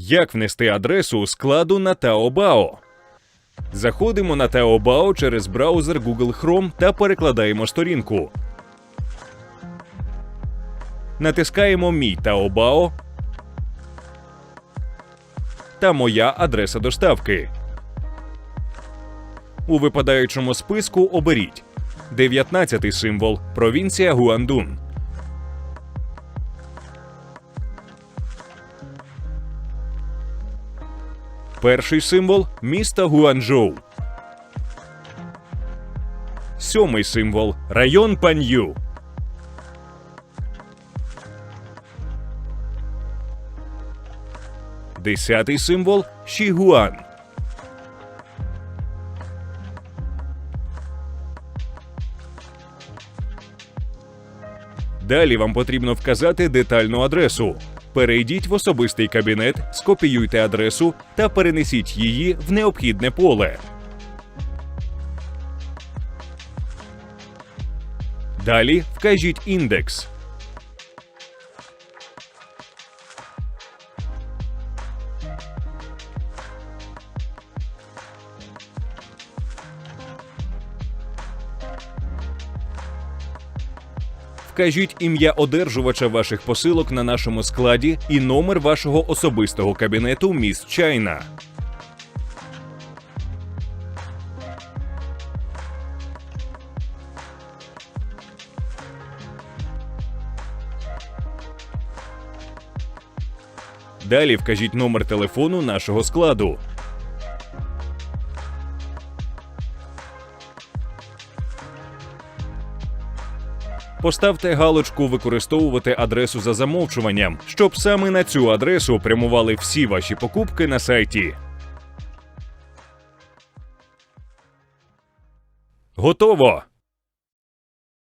Як внести адресу складу на Taobao? Заходимо на Taobao через браузер Google Chrome та перекладаємо сторінку. Натискаємо Мій Taobao та Моя адреса доставки. У випадаючому списку оберіть 19 символ провінція Гуандун. Перший символ місто Гуанчжоу. Сьомий символ район Пан'ю. Десятий символ Шігуан. Далі вам потрібно вказати детальну адресу. Перейдіть в особистий кабінет, скопіюйте адресу та перенесіть її в необхідне поле. Далі вкажіть індекс. Вкажіть ім'я одержувача ваших посилок на нашому складі і номер вашого особистого кабінету Міс Чайна. Далі вкажіть номер телефону нашого складу. Поставте галочку використовувати адресу за замовчуванням, щоб саме на цю адресу прямували всі ваші покупки на сайті. Готово!